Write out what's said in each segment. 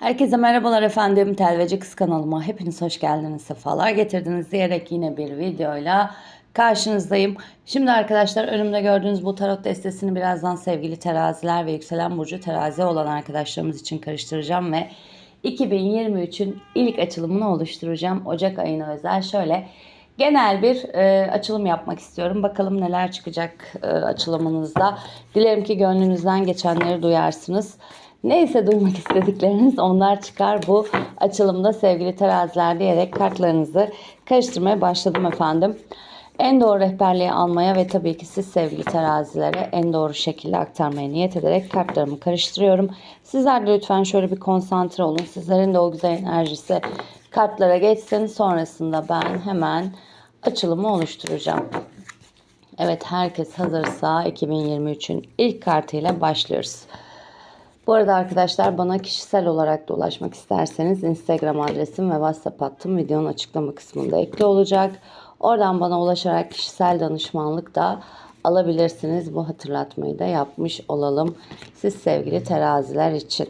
Herkese merhabalar efendim. Telveci Kız kanalıma hepiniz hoş geldiniz. Sefalar getirdiniz diyerek yine bir videoyla karşınızdayım. Şimdi arkadaşlar önümde gördüğünüz bu tarot destesini birazdan sevgili teraziler ve yükselen burcu terazi olan arkadaşlarımız için karıştıracağım ve 2023'ün ilk açılımını oluşturacağım. Ocak ayına özel şöyle genel bir e, açılım yapmak istiyorum. Bakalım neler çıkacak e, açılımınızda. Dilerim ki gönlünüzden geçenleri duyarsınız. Neyse duymak istedikleriniz onlar çıkar bu açılımda sevgili teraziler diyerek kartlarınızı karıştırmaya başladım efendim. En doğru rehberliği almaya ve tabii ki siz sevgili terazilere en doğru şekilde aktarmaya niyet ederek kartlarımı karıştırıyorum. Sizler de lütfen şöyle bir konsantre olun. Sizlerin de o güzel enerjisi kartlara geçsin. Sonrasında ben hemen açılımı oluşturacağım. Evet herkes hazırsa 2023'ün ilk kartıyla başlıyoruz. Bu arada arkadaşlar bana kişisel olarak da ulaşmak isterseniz Instagram adresim ve WhatsApp hattım videonun açıklama kısmında ekli olacak. Oradan bana ulaşarak kişisel danışmanlık da alabilirsiniz. Bu hatırlatmayı da yapmış olalım. Siz sevgili teraziler için.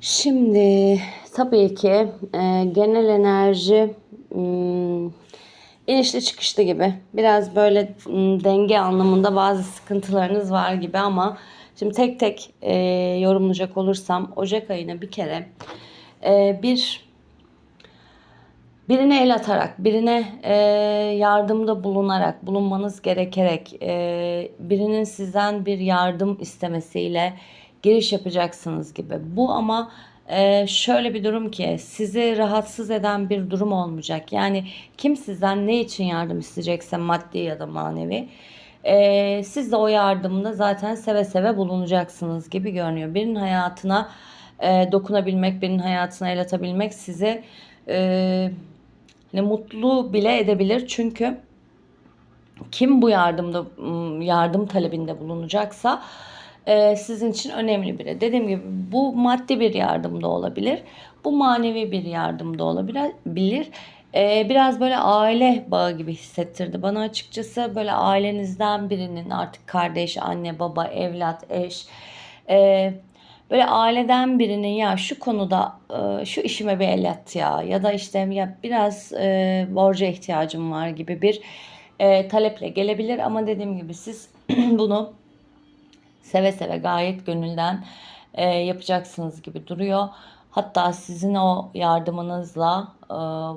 Şimdi tabii ki e, genel enerji hmm, inişli çıkışlı gibi. Biraz böyle hmm, denge anlamında bazı sıkıntılarınız var gibi ama şimdi tek tek e, yorumlayacak olursam Ocak ayına bir kere e, bir birine el atarak, birine e, yardımda bulunarak, bulunmanız gerekerek, e, birinin sizden bir yardım istemesiyle giriş yapacaksınız gibi. Bu ama e, şöyle bir durum ki sizi rahatsız eden bir durum olmayacak. Yani kim sizden ne için yardım isteyecekse maddi ya da manevi. e, siz de o yardımda zaten seve seve bulunacaksınız gibi görünüyor. Birinin hayatına e, dokunabilmek, birinin hayatına el atabilmek size e, hani mutlu bile edebilir. Çünkü kim bu yardımda yardım talebinde bulunacaksa e, sizin için önemli biri. Dediğim gibi bu maddi bir yardım da olabilir. Bu manevi bir yardım da olabilir. E, biraz böyle aile bağı gibi hissettirdi. Bana açıkçası böyle ailenizden birinin artık kardeş, anne, baba, evlat, eş... E, böyle aileden birinin ya şu konuda e, şu işime bir el at ya ya da işte ya biraz e, borca ihtiyacım var gibi bir e, taleple gelebilir ama dediğim gibi siz bunu seve seve gayet gönülden e, yapacaksınız gibi duruyor. Hatta sizin o yardımınızla e,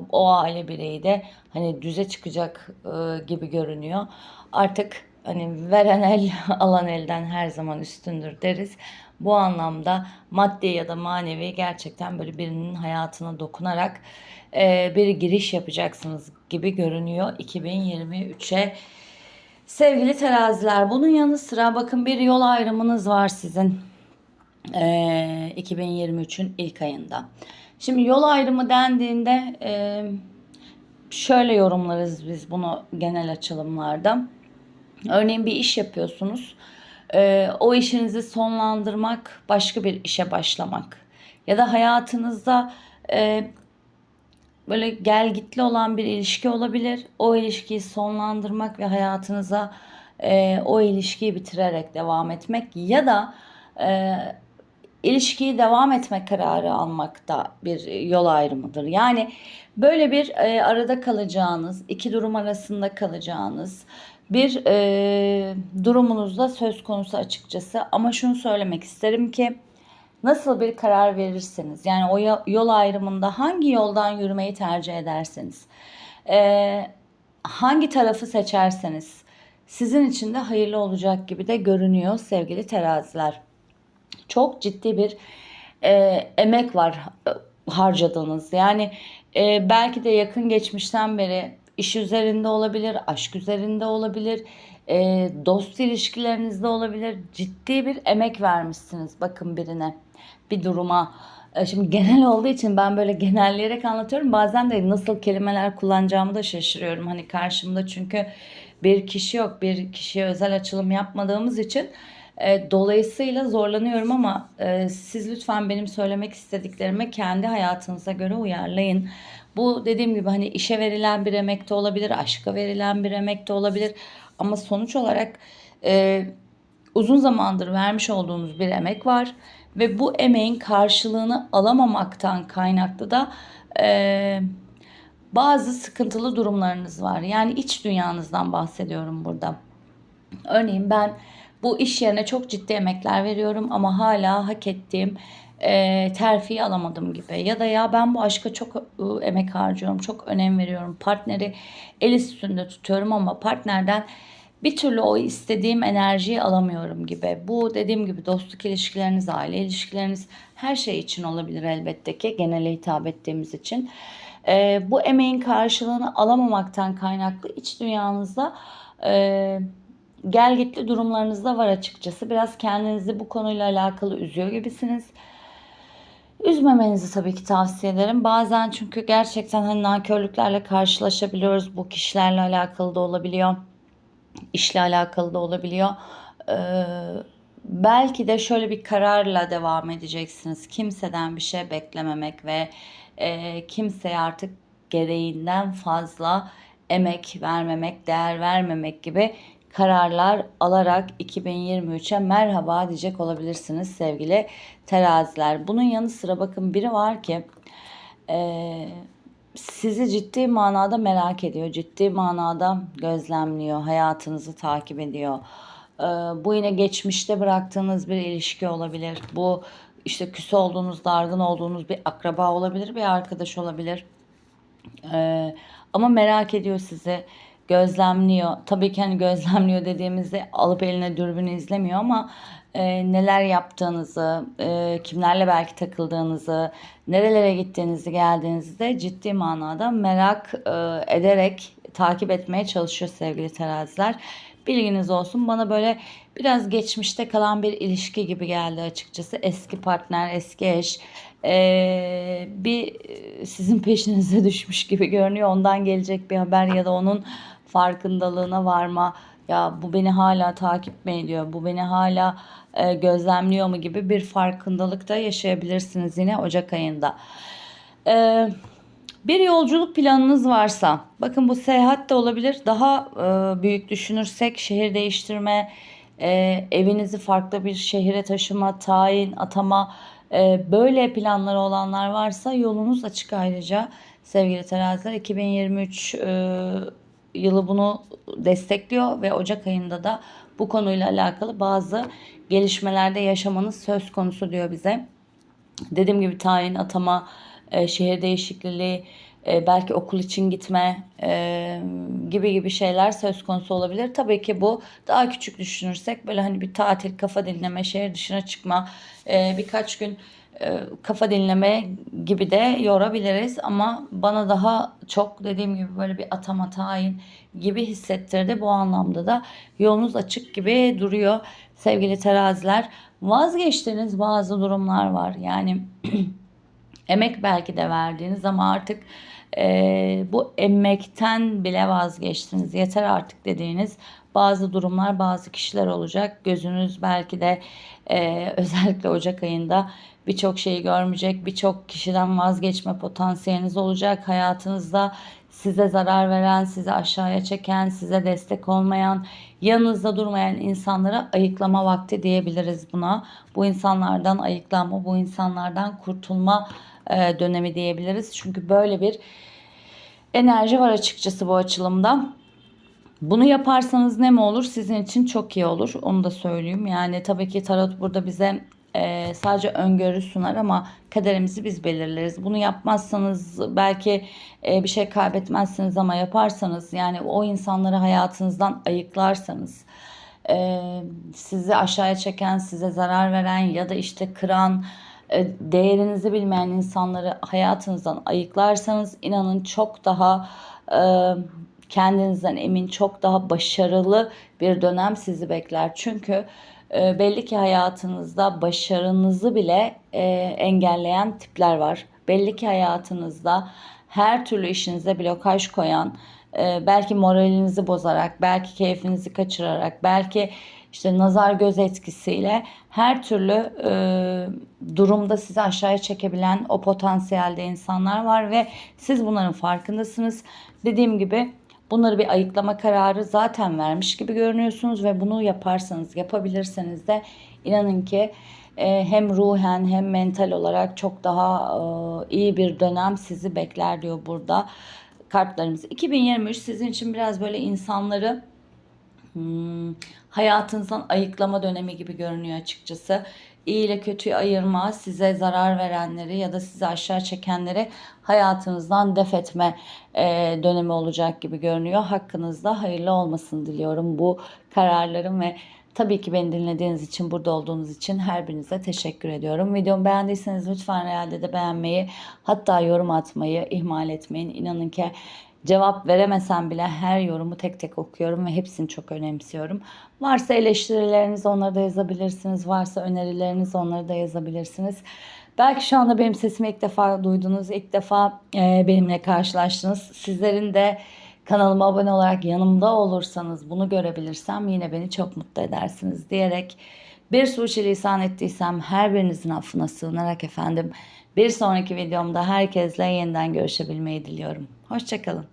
o aile bireyi de hani düze çıkacak e, gibi görünüyor. Artık hani veren el alan elden her zaman üstündür deriz. Bu anlamda maddi ya da manevi gerçekten böyle birinin hayatına dokunarak e, bir giriş yapacaksınız gibi görünüyor 2023'e. Sevgili teraziler bunun yanı sıra bakın bir yol ayrımınız var sizin e, 2023'ün ilk ayında. Şimdi yol ayrımı dendiğinde e, şöyle yorumlarız biz bunu genel açılımlarda. Örneğin bir iş yapıyorsunuz. E, o işinizi sonlandırmak, başka bir işe başlamak. Ya da hayatınızda e, böyle gel gitli olan bir ilişki olabilir. O ilişkiyi sonlandırmak ve hayatınıza e, o ilişkiyi bitirerek devam etmek ya da e, ilişkiyi devam etme kararı almak da bir yol ayrımıdır. Yani böyle bir e, arada kalacağınız, iki durum arasında kalacağınız bir e, durumunuzda söz konusu açıkçası. Ama şunu söylemek isterim ki nasıl bir karar verirseniz yani o yol ayrımında hangi yoldan yürümeyi tercih ederseniz e, hangi tarafı seçerseniz sizin için de hayırlı olacak gibi de görünüyor sevgili teraziler. Çok ciddi bir e, emek var e, harcadığınız yani e, belki de yakın geçmişten beri iş üzerinde olabilir, aşk üzerinde olabilir, e, dost ilişkilerinizde olabilir. Ciddi bir emek vermişsiniz bakın birine, bir duruma. E, şimdi genel olduğu için ben böyle genelleyerek anlatıyorum. Bazen de nasıl kelimeler kullanacağımı da şaşırıyorum. Hani karşımda çünkü bir kişi yok, bir kişiye özel açılım yapmadığımız için e, dolayısıyla zorlanıyorum ama e, siz lütfen benim söylemek istediklerimi kendi hayatınıza göre uyarlayın. Bu dediğim gibi hani işe verilen bir emek de olabilir, aşka verilen bir emek de olabilir. Ama sonuç olarak e, uzun zamandır vermiş olduğunuz bir emek var ve bu emeğin karşılığını alamamaktan kaynaklı da eee, bazı sıkıntılı durumlarınız var. Yani iç dünyanızdan bahsediyorum burada. Örneğin ben bu iş yerine çok ciddi emekler veriyorum ama hala hak ettiğim e, terfiyi alamadım gibi. Ya da ya ben bu aşka çok e, emek harcıyorum, çok önem veriyorum. Partneri el üstünde tutuyorum ama partnerden bir türlü o istediğim enerjiyi alamıyorum gibi. Bu dediğim gibi dostluk ilişkileriniz, aile ilişkileriniz her şey için olabilir elbette ki genele hitap ettiğimiz için. E, bu emeğin karşılığını alamamaktan kaynaklı iç dünyanızda e, gel gitli durumlarınız da var açıkçası. Biraz kendinizi bu konuyla alakalı üzüyor gibisiniz. Üzmemenizi tabii ki tavsiye ederim. Bazen çünkü gerçekten hani nankörlüklerle karşılaşabiliyoruz. Bu kişilerle alakalı da olabiliyor. İşle alakalı da olabiliyor. Ee, belki de şöyle bir kararla devam edeceksiniz. Kimseden bir şey beklememek ve e, kimseye artık gereğinden fazla emek vermemek, değer vermemek gibi kararlar alarak 2023'e merhaba diyecek olabilirsiniz sevgili teraziler. Bunun yanı sıra bakın biri var ki e, sizi ciddi manada merak ediyor, ciddi manada gözlemliyor, hayatınızı takip ediyor. E, bu yine geçmişte bıraktığınız bir ilişki olabilir. Bu işte küs olduğunuz, dargın olduğunuz bir akraba olabilir, bir arkadaş olabilir. Ee, ama merak ediyor sizi, gözlemliyor. Tabii ki hani gözlemliyor dediğimizde alıp eline dürbünü izlemiyor ama e, neler yaptığınızı, e, kimlerle belki takıldığınızı, nerelere gittiğinizi, geldiğinizi de ciddi manada merak e, ederek takip etmeye çalışıyor sevgili teraziler. Bilginiz olsun. Bana böyle biraz geçmişte kalan bir ilişki gibi geldi açıkçası. Eski partner, eski eş. Ee, bir sizin peşinize düşmüş gibi görünüyor. Ondan gelecek bir haber ya da onun farkındalığına varma. Ya bu beni hala takip mi ediyor? Bu beni hala e, gözlemliyor mu gibi bir farkındalık da yaşayabilirsiniz yine Ocak ayında. Eee bir yolculuk planınız varsa, bakın bu seyahat de olabilir. Daha e, büyük düşünürsek şehir değiştirme, e, evinizi farklı bir şehire taşıma, tayin, atama, e, böyle planları olanlar varsa yolunuz açık ayrıca sevgili teraziler. 2023 e, yılı bunu destekliyor ve Ocak ayında da bu konuyla alakalı bazı gelişmelerde yaşamanız söz konusu diyor bize. Dediğim gibi tayin, atama, e, şehir değişikliği, e, belki okul için gitme e, gibi gibi şeyler söz konusu olabilir. Tabii ki bu daha küçük düşünürsek böyle hani bir tatil, kafa dinleme, şehir dışına çıkma, e, birkaç gün e, kafa dinleme gibi de yorabiliriz ama bana daha çok dediğim gibi böyle bir atama tayin gibi hissettirdi. Bu anlamda da yolunuz açık gibi duruyor sevgili teraziler. Vazgeçtiğiniz bazı durumlar var. Yani emek belki de verdiğiniz ama artık e, bu emekten bile vazgeçtiniz. Yeter artık dediğiniz bazı durumlar, bazı kişiler olacak. Gözünüz belki de e, özellikle Ocak ayında birçok şeyi görmeyecek, birçok kişiden vazgeçme potansiyeliniz olacak. Hayatınızda size zarar veren, sizi aşağıya çeken, size destek olmayan, yanınızda durmayan insanlara ayıklama vakti diyebiliriz buna. Bu insanlardan ayıklanma, bu insanlardan kurtulma e, dönemi diyebiliriz. Çünkü böyle bir enerji var açıkçası bu açılımda. Bunu yaparsanız ne mi olur? Sizin için çok iyi olur. Onu da söyleyeyim. Yani tabii ki tarot burada bize e, sadece öngörü sunar ama kaderimizi biz belirleriz. Bunu yapmazsanız belki e, bir şey kaybetmezsiniz ama yaparsanız yani o insanları hayatınızdan ayıklarsanız e, sizi aşağıya çeken, size zarar veren ya da işte kıran, değerinizi bilmeyen insanları hayatınızdan ayıklarsanız inanın çok daha e, kendinizden emin, çok daha başarılı bir dönem sizi bekler. Çünkü e, belli ki hayatınızda başarınızı bile engelleyen tipler var. Belli ki hayatınızda her türlü işinize blokaj koyan, belki moralinizi bozarak, belki keyfinizi kaçırarak, belki işte nazar göz etkisiyle her türlü e, durumda sizi aşağıya çekebilen o potansiyelde insanlar var ve siz bunların farkındasınız. Dediğim gibi Bunları bir ayıklama kararı zaten vermiş gibi görünüyorsunuz ve bunu yaparsanız, yapabilirseniz de inanın ki e, hem ruhen hem mental olarak çok daha e, iyi bir dönem sizi bekler diyor burada kartlarımız. 2023 sizin için biraz böyle insanları hmm, hayatınızdan ayıklama dönemi gibi görünüyor açıkçası. İyi ile kötüyü ayırma, size zarar verenleri ya da sizi aşağı çekenleri hayatınızdan def etme e, dönemi olacak gibi görünüyor. Hakkınızda hayırlı olmasını diliyorum bu kararlarım ve tabii ki beni dinlediğiniz için, burada olduğunuz için her birinize teşekkür ediyorum. Videomu beğendiyseniz lütfen realde de beğenmeyi, hatta yorum atmayı ihmal etmeyin. İnanın ki Cevap veremesem bile her yorumu tek tek okuyorum ve hepsini çok önemsiyorum. Varsa eleştirileriniz onları da yazabilirsiniz. Varsa önerileriniz onları da yazabilirsiniz. Belki şu anda benim sesimi ilk defa duydunuz, ilk defa e, benimle karşılaştınız. Sizlerin de kanalıma abone olarak yanımda olursanız bunu görebilirsem yine beni çok mutlu edersiniz diyerek bir suçilisan ettiysem her birinizin affına sığınarak efendim bir sonraki videomda herkesle yeniden görüşebilmeyi diliyorum. Hoşçakalın.